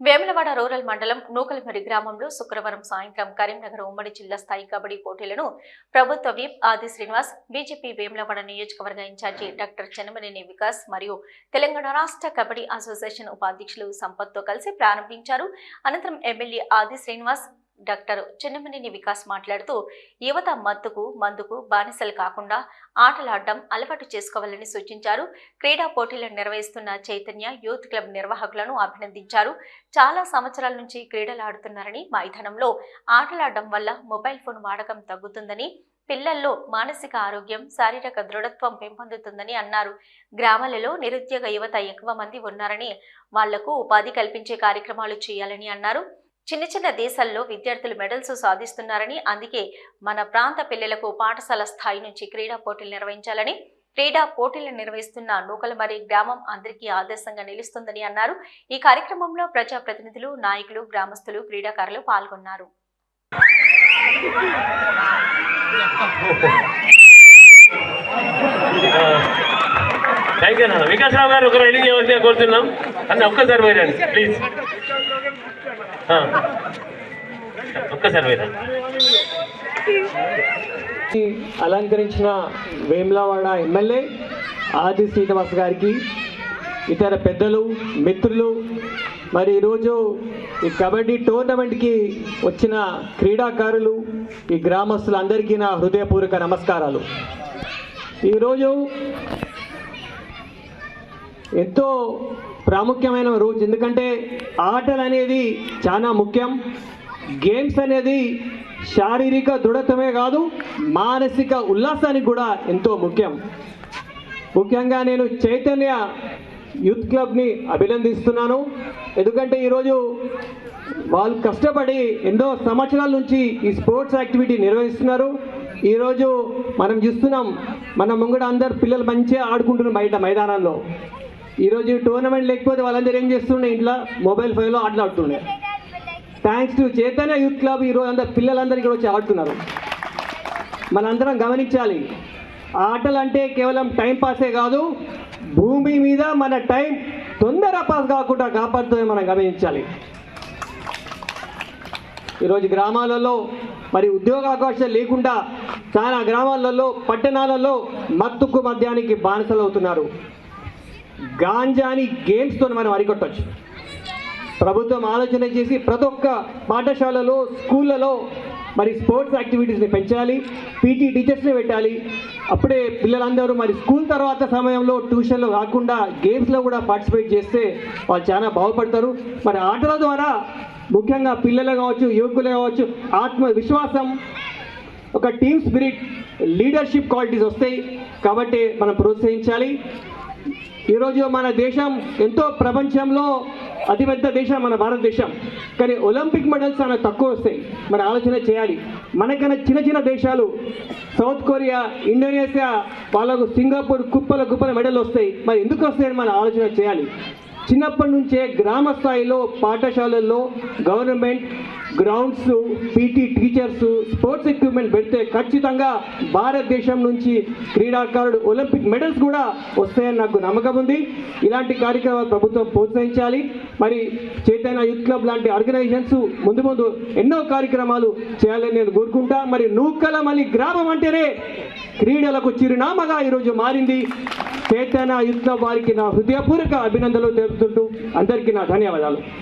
Vemulawada rural మండలం నూకలమరి గ్రామంలో శుక్రవారం సాయంత్రం కరీంనగర్ ఉమ్మడి జిల్లా స్థాయి కబడ్డీ పోటీలను ప్రభుత్వ విప్ ఆది శ్రీనివాస్ బీజేపీ వేములవాడ నియోజకవర్గ ఇన్ఛార్జి డాక్టర్ చెన్నమనేని వికాస్ మరియు తెలంగాణ రాష్ట్ర కబడ్డీ అసోసియేషన్ ఉపాధ్యక్షులు సంపత్తో కలిసి ప్రారంభించారు. అనంతరం ఎమ్మెల్యే ఆది శ్రీనివాస్ డాక్టర్ చిన్నమనేని వికాస్ మాట్లాడుతూ యువత మత్తుకు మందుకు బానిసలు కాకుండా ఆటలాడడం అలవాటు చేసుకోవాలని సూచించారు. క్రీడా పోటీలను నిర్వహిస్తున్న చైతన్య యూత్ క్లబ్ నిర్వాహకులను అభినందించారు. చాలా సంవత్సరాల నుంచి క్రీడలు ఆడుతున్నారని మైదానంలో ఆటలాడడం వల్ల మొబైల్ ఫోన్ వాడకం తగ్గుతుందని పిల్లల్లో మానసిక ఆరోగ్యం శారీరక దృఢత్వం పెంపొందుతుందని అన్నారు. గ్రామాలలో నిరుద్యోగ యువత ఎక్కువ మంది ఉన్నారని వాళ్ళకు ఉపాధి కల్పించే కార్యక్రమాలు చేయాలని అన్నారు. చిన్న చిన్న దేశాల్లో విద్యార్థులు మెడల్స్ సాధిస్తున్నారని అందుకే మన ప్రాంత పిల్లలకు పాఠశాల స్థాయి నుంచి క్రీడా పోటీలు నిర్వహించాలని క్రీడా పోటీలు నిర్వహిస్తున్న నూకలమరి గ్రామం అందరికీ ఆదర్శంగా నిలుస్తుందని అన్నారు. ఈ కార్యక్రమంలో ప్రజాప్రతినిధులు నాయకులు గ్రామస్తులు క్రీడాకారులు పాల్గొన్నారు. గారు ఒక కోరుతున్నాం. అన్న ఒక్కసారి పోయిరండి ప్లీజ్. ఒక్కసారి అలంకరించిన వేములవాడ ఎమ్మెల్యే ఆది శ్రీనివాస్ గారికి ఇతర పెద్దలు మిత్రులు మరి ఈరోజు ఈ కబడ్డీ టోర్నమెంట్కి వచ్చిన క్రీడాకారులు ఈ గ్రామస్తులందరికీ నా హృదయపూర్వక నమస్కారాలు. ఈరోజు ఎంతో ప్రాముఖ్యమైన రోజు. ఎందుకంటే ఆటలు అనేది చాలా ముఖ్యం. గేమ్స్ అనేది శారీరక దృఢత్వమే కాదు మానసిక ఉల్లాసానికి కూడా ఎంతో ముఖ్యం. ముఖ్యంగా నేను చైతన్య యూత్ క్లబ్ని అభినందిస్తున్నాను. ఎందుకంటే ఈరోజు వాళ్ళు కష్టపడి ఎన్నో సంవత్సరాల నుంచి ఈ స్పోర్ట్స్ యాక్టివిటీ నిర్వహిస్తున్నారు. ఈరోజు మనం చూస్తున్నాం మన ముంగడ అందరు పిల్లలు మంచిగా ఆడుకుంటున్నారు బయట మైదానంలో ఈరోజు టోర్నమెంట్ లేకపోతే వాళ్ళందరూ ఏం చేస్తుండే ఇంట్లో? మొబైల్ ఫోన్లో ఆటలు ఆడుతుండే. Thanks to Chaitanya youth club ఈరోజు అందరు పిల్లలందరూ ఇక్కడ వచ్చి ఆడుతున్నారు. మనందరం గమనించాలి. ఆటలు అంటే కేవలం టైం పాసే కాదు భూమి మీద మన టైం తొందర పాస్ కాకుండా కాపాడుతుంది మనం గమనించాలి. ఈరోజు గ్రామాలలో మరి ఉద్యోగ అవకాశాలు లేకుండా చాలా గ్రామాలలో పట్టణాలలో మత్తుకు మద్యానికి బానిసలు అవుతున్నారు. గాంజాని గేమ్స్తో మనం అరికొట్టచ్చు ప్రభుత్వం ఆలోచన చేసి ప్రతి ఒక్క పాఠశాలలో స్కూళ్ళలో మరి స్పోర్ట్స్ యాక్టివిటీస్ని పెంచాలి పీటీ టీచర్స్ని పెట్టాలి. అప్పుడే పిల్లలందరూ మరి స్కూల్ తర్వాత సమయంలో ట్యూషన్లో కాకుండా గేమ్స్లో కూడా పార్టిసిపేట్ చేస్తే వాళ్ళు చాలా బాగుపడతారు. మరి ఆటల ద్వారా ముఖ్యంగా పిల్లలు కావచ్చు యువకులు కావచ్చు ఆత్మవిశ్వాసం ఒక టీమ్ స్పిరిట్ లీడర్షిప్ క్వాలిటీస్ వస్తాయి. కాబట్టి మనం ప్రోత్సహించాలి. ఈరోజు మన దేశం ఎంతో ప్రపంచంలో అతిపెద్ద దేశం మన భారతదేశం. కానీ ఒలింపిక్ మెడల్స్ చాలా తక్కువ వస్తాయి. మన ఆలోచన చేయాలి. మనకన్నా చిన్న చిన్న దేశాలు సౌత్ కొరియా ఇండోనేషియా వాళ్ళకు సింగపూర్ కుప్పల కుప్పల మెడల్ వస్తాయి. మరి ఎందుకు వస్తాయని మన ఆలోచన చేయాలి. చిన్నప్పటి నుంచే గ్రామ స్థాయిలో పాఠశాలల్లో government grounds PT teachers sports equipment పెడితే ఖచ్చితంగా భారతదేశం నుంచి క్రీడాకారుడు ఒలింపిక్ మెడల్స్ కూడా వస్తాయని నాకు నమ్మకం ఉంది. ఇలాంటి కార్యక్రమాలు ప్రభుత్వం ప్రోత్సహించాలి. మరి చైతన్య యూత్ క్లబ్ లాంటి ఆర్గనైజేషన్స్ ముందు ముందు ఎన్నో కార్యక్రమాలు చేయాలని నేను కోరుకుంటా. మరి నూకలమల్లి గ్రామం అంటేనే క్రీడలకు చిరునామాగా ఈరోజు మారింది. చేతన యుద్ధ వారికి నా హృదయపూర్వక అభినందనలు తెలుపుతుంటూ అందరికీ నా ధన్యవాదాలు.